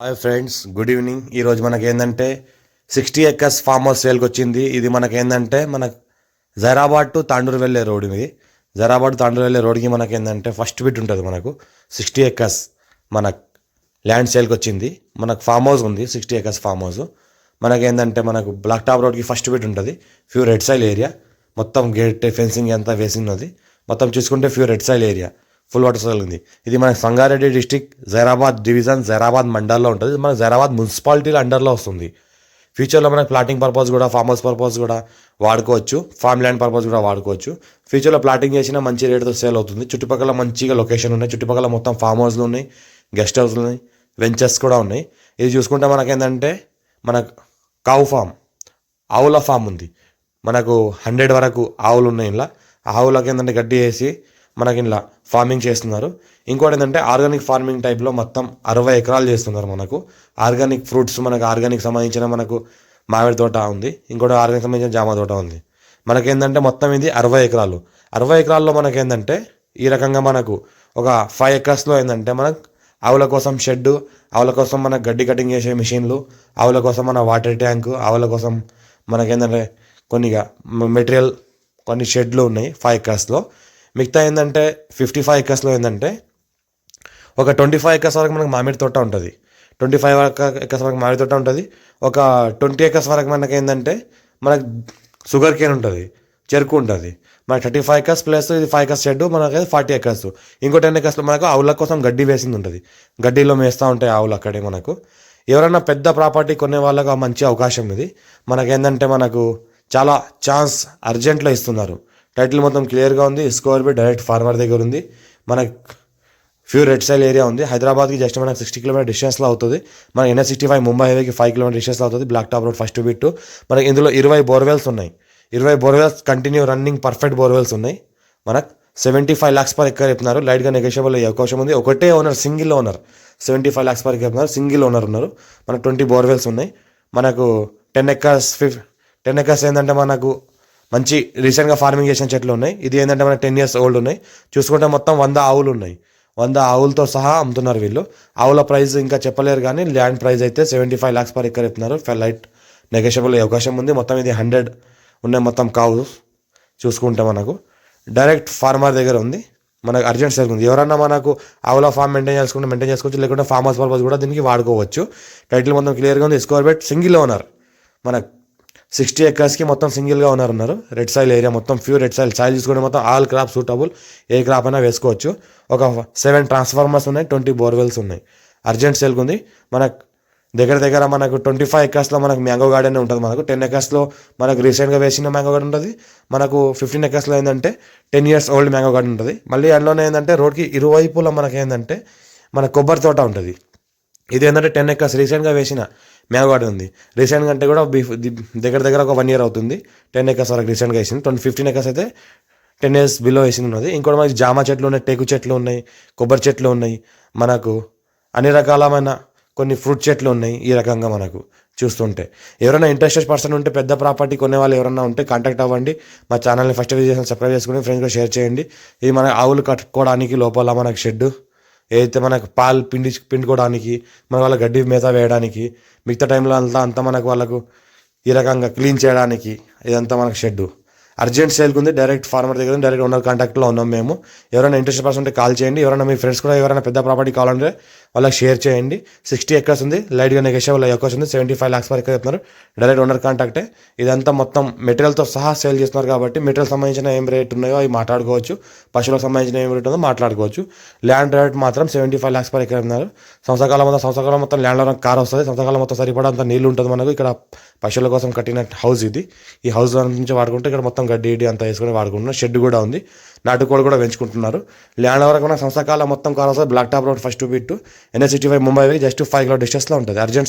Hi friends good evening ఈరోజు మనకి ఏంటంటే సిక్స్టీ ఎక్కర్స్ ఫామ్ హౌస్ సేల్కి వచ్చింది ఇది మనకి ఏంటంటే మన జైరాబాద్ టు తాండూరు వెళ్ళే రోడ్ ఇది. జైరాబాద్ టు తాండూరు వెళ్ళే రోడ్కి మనకి ఏంటంటే ఫస్ట్ బిట్ ఉంటుంది మనకు. సిక్స్టీ ఎక్కర్స్ మన ల్యాండ్ సేల్కి వచ్చింది మనకు ఫామ్ హౌస్ ఉంది సిక్స్టీ ఎకర్స్ ఫామ్ హౌస్ మనకి ఏంటంటే మనకు బ్లాక్ టాప్ రోడ్కి ఫస్ట్ బిట్ ఉంటుంది. ఫ్యూ రెడ్ సైల్ ఏరియా మొత్తం గేట్ ఫెన్సింగ్ అంతా వేసి మొత్తం చూసుకుంటే pure red soil area full water soil ఉంది. ఇది మన సంగారెడ్డి డిస్టిక్ జైరాబాద్ డివిజన్ జైరాబాద్ మండల్లో ఉంటుంది. ఇది మన జైరాబాద్ మున్సిపాలిటీల అండర్లో వస్తుంది. ఫ్యూచర్లో మనకి ప్లాటింగ్ పర్పస్ కూడా ఫామ్ హౌస్ పర్పస్ కూడా వాడుకోవచ్చు. ఫామ్ ల్యాండ్ పర్పస్ కూడా వాడుకోవచ్చు. ఫ్యూచర్లో ప్లాటింగ్ చేసినా మంచి రేటుతో సేల్ అవుతుంది. చుట్టుపక్కల మంచిగా లొకేషన్ ఉన్నాయి. చుట్టుపక్కల మొత్తం ఫామ్ హౌస్లు ఉన్నాయి. గెస్ట్ హౌస్లు ఉన్నాయి. వెంచర్స్ కూడా ఉన్నాయి. ఇది చూసుకుంటే మనకేంటంటే మన కావు ఫామ్ ఆవుల ఫామ్ ఉంది. మనకు హండ్రెడ్ వరకు ఆవులు ఉన్నాయి ఇలా ఆవులకి ఏంటంటే గడ్డి వేసి మనకి ఇలా ఫార్మింగ్ చేస్తున్నారు. ఇంకోటి ఏంటంటే ఆర్గానిక్ ఫార్మింగ్ టైప్లో మొత్తం అరవై ఎకరాలు చేస్తున్నారు మనకు. ఆర్గానిక్ ఫ్రూట్స్ మనకు ఆర్గానిక్ సంబంధించిన మనకు మామిడి తోట ఉంది. ఇంకోటి ఆర్గానిక్ సంబంధించిన జామ తోట ఉంది. మనకేంటంటే మొత్తం ఇది అరవై ఎకరాలు. అరవై ఎకరాల్లో మనకేంటంటే ఈ రకంగా మనకు ఒక ఫైవ్ ఎకర్స్లో ఏంటంటే మనకు ఆవుల కోసం షెడ్డు ఆవుల కోసం మన గడ్డి కటింగ్ చేసే మిషన్లు ఆవుల కోసం మన వాటర్ ట్యాంకు ఆవుల కోసం మనకేంటంటే కొన్నిగా మెటీరియల్ కొన్ని షెడ్లు ఉన్నాయి ఫైవ్ ఎకర్స్లో మిగతా ఏంటంటే ఫిఫ్టీ ఫైవ్ ఎకర్స్లో ఏంటంటే ఒక ట్వంటీ ఫైవ్ ఎకర్స్ వరకు మనకు మామిడి తోట ఉంటుంది. ట్వంటీ ఫైవ్ ఎకర్స్ వరకు మామిడి తోట ఉంటుంది. ఒక ట్వంటీ ఎకర్స్ వరకు మనకి ఏంటంటే మనకు షుగర్ కేన్ ఉంటుంది చెరుకు ఉంటుంది. మన థర్టీ ఫైవ్ ఎకర్స్ ప్లస్ ఇది ఫైవ్ ఎకర్స్ షెడ్ మనకి ఫార్టీ ఎకర్స్ ఇంకో టెన్ ఎకర్స్లో మనకు ఆవుల కోసం గడ్డి వేసింది ఉంటుంది. గడ్డిలో మేస్తూ ఉంటాయి ఆవులు అక్కడే మనకు. ఎవరైనా పెద్ద ప్రాపర్టీ కొనే వాళ్ళకు మంచి అవకాశం ఇది మనకేంటంటే మనకు చాలా ఛాన్స్ అర్జెంట్లో ఇస్తున్నారు. టైటిల్ మొత్తం క్లియర్గా ఉంది. స్కోర్ బి డైరెక్ట్ ఫార్మర్ దగ్గర ఉంది. మనకు ఫ్యూ రెడ్ సైల్ ఏరియా ఉంది. హైదరాబాద్కి జస్ట్ మనకు సిక్స్టీ కిలోమీటర్ డిస్టెన్స్లో అవుతుంది. మన ఎన్ఎస్ సిక్స్టీ ఫైవ్ ముంబై హైవేకి ఫైవ్ కిలోమీటర్ డిస్టెన్స్లో అవుతుంది. Black top road first bit మనకి ఇందులో ఇరవై బోర్వెల్స్ ఉన్నాయి. ఇరవై borewells continue running perfect borewells ఉన్నాయి. మనకు seventy five lakhs per acre చెప్తున్నారు లైట్గా నెగోషియబుల్ అయ్యే అవకాశం ఉంది. ఒకటే owner single owner seventy five lakhs per acre చెప్తున్నారు సింగిల్ ఓనర్ ఉన్నారు. మనకు ట్వంటీ బోర్వెల్స్ ఉన్నాయి. మనకు ten acres fifteen acres ఏంటంటే మనకు మంచి రీసెంట్గా ఫార్మింగ్ చేసిన చెట్లు ఉన్నాయి. ఇది ఏంటంటే మనకు టెన్ ఇయర్స్ ఓల్డ్ ఉన్నాయి. చూసుకుంటే మొత్తం వంద ఆవులు ఉన్నాయి. వంద ఆవులతో సహా అమ్ముతున్నారు వీళ్ళు. ఆవుల ప్రైస్ ఇంకా చెప్పలేరు కానీ ల్యాండ్ ప్రైస్ అయితే seventy five lakhs per acre ఇస్తున్నారు లైట్ నెగోషియబుల్ అయ్యే అవకాశం ఉంది. మొత్తం ఇది హండ్రెడ్ ఉన్నాయి మొత్తం కావు. చూసుకుంటే మనకు డైరెక్ట్ ఫార్మర్ దగ్గర ఉంది. మనకు అర్జెంట్ సేల్ ఉంది. ఎవరన్నా మనకు ఆవుల ఫామ్ మెయింటైన్ చేసుకుంటే మెయింటైన్ చేసుకోవచ్చు. లేకుంటే ఫార్మర్స్ పర్పస్ కూడా దీనికి వాడుకోవచ్చు. టైటిల్ మొత్తం క్లియర్గా ఉంది. ఎస్కోర్ బెట్ సింగిల్ ఓనర్ మనకు సిక్స్టీ ఎకర్స్కి మొత్తం సింగిల్గా ఉన్నారన్నారు. ఉన్నారు రెడ్ సాయిల్ ఏరియా మొత్తం ప్యూర్ రెడ్ సాయిల్. సాయిల్ చూసుకుంటే మొత్తం ఆల్ క్రాప్ సూటబుల్. ఏ క్రాప్ అయినా వేసుకోవచ్చు. ఒక సెవెన్ ట్రాన్స్ఫార్మర్స్ ఉన్నాయి ట్వంటీ బోర్వెల్స్ ఉన్నాయి. అర్జెంట్ సేల్కి ఉంది. మనకు దగ్గర దగ్గర మనకు ట్వంటీ ఫైవ్ ఎకర్స్లో మనకు మ్యాంగో గార్డెన్ ఉంటుంది. మనకు టెన్ ఎకర్స్లో మనకు రీసెంట్గా వేసిన మ్యాంగో గార్డెన్ ఉంటుంది. మనకు ఫిఫ్టీన్ ఎకర్స్లో ఏంటంటే ten years old mango garden ఉంటుంది. మళ్ళీ అందులోనే ఏంటంటే రోడ్కి ఇరువైపులో మనకి ఏంటంటే మన కొబ్బరి తోట ఉంటుంది. ఇది ఏంటంటే టెన్ ఎక్కర్స్ రీసెంట్గా వేసిన మ్యాంగో ఉంది. రీసెంట్గా అంటే కూడా దగ్గర దగ్గర ఒక వన్ ఇయర్ అవుతుంది. టెన్ ఎకర్స్ వరకు రీసెంట్గా వేసింది. ట్వంటీ ఫిఫ్టీన్ ఎకర్స్ అయితే టెన్ ఇయర్స్ బిలో వేసింది ఉన్నది. ఇంకోటి మనకి జామ చెట్లు ఉన్నాయి టేకు చెట్లు ఉన్నాయి కొబ్బరి చెట్లు ఉన్నాయి. మనకు అన్ని రకాలమైన కొన్ని ఫ్రూట్ చెట్లు ఉన్నాయి ఈ రకంగా మనకు చూస్తుంటే. ఎవరైనా ఇంట్రెస్టెడ్ పర్సన్ ఉంటే పెద్ద ప్రాపర్టీ కొనే వాళ్ళు ఎవరైనా ఉంటే కాంటాక్ట్ అవ్వండి. మా ఛానల్ని ఫస్ట్ చేసి సబ్స్క్రైబ్ చేసుకుని ఫ్రెండ్స్గా షేర్ చేయండి. ఇది మన ఆవులు కట్టుకోవడానికి లోపల మనకు షెడ్ ఏదైతే మనకు పాలు పిండి పిండుకోవడానికి మన వాళ్ళ గడ్డి మేత వేయడానికి మిగతా టైంలో అంతా అంతా మనకు వాళ్ళకు ఈ రకంగా క్లీన్ చేయడానికి ఇదంతా మనకు షెడ్డు. అర్జెంట్ సేల్కి ఉంది డైరెక్ట్ ఫార్మర్ దగ్గర డైరెక్ట్ ఓనర్ కాంటాక్ట్లో ఉన్నాం మేము. ఎవరైనా ఇంట్రెస్ట్ పర్సన్ ఉంటే కాల్ చేయండి. ఎవరైనా మీ ఫ్రెండ్స్ కూడా ఎవరైనా పెద్ద ప్రాపర్టీ కావాలంటే వాళ్ళకి షేర్ చేయండి. సిక్స్టీ ఎకర్స్ ఉంది. లైట్గా నెగేషన్ వాళ్ళ ఎకర్స్ ఉంది. సెవెంటీ ఫైవ్ ల్యాక్స్ వరకు చెప్తున్నారు డైరెక్ట్ ఓనర్ కాంటాక్టే ఇదంతా మొత్తం మెటీరియల్తో సహా సేల్ చేస్తున్నారు కాబట్టి మెటీరియల్ సంబంధించిన ఏం రేట్ ఉన్నాయో అవి మాట్లాడుకోవచ్చు. పశువులకు సంబంధించిన ఏం రేట్ ఉందో మాట్లాడుకోవచ్చు. ల్యాండ్ రేట్ మాత్రం సెవెంటీ ఫైవ్ ల్యాక్స్ వరకు ఉన్నారు. సంవత్సరకాలం మొత్తం సంవత్సరకాలం మొత్తం ల్యాండ్లో కార్ వస్తుంది. సంవత్సరకాలం మొత్తం సరిపడంత నీళ్ళు ఉంటుంది మనకు. ఇక్కడ పశువుల కోసం కట్టిన హౌస్ ఇది. ఈ హౌస్ నుంచి వాడుకుంటే ఇక్కడ మొత్తం గడ్డి ఇడి అంతా వేసుకొని వాడుకుంటున్నాం షెడ్ కూడా ఉంది. నాటుకోడు కూడా పెంచుకుంటున్నారు. ల్యాండ్ వరకు మన సంస్థకాల మొత్తం car black top road first bit N S city five Mumbai just five kilo డిస్టెన్స్లో ఉంటుంది. అర్జెంట్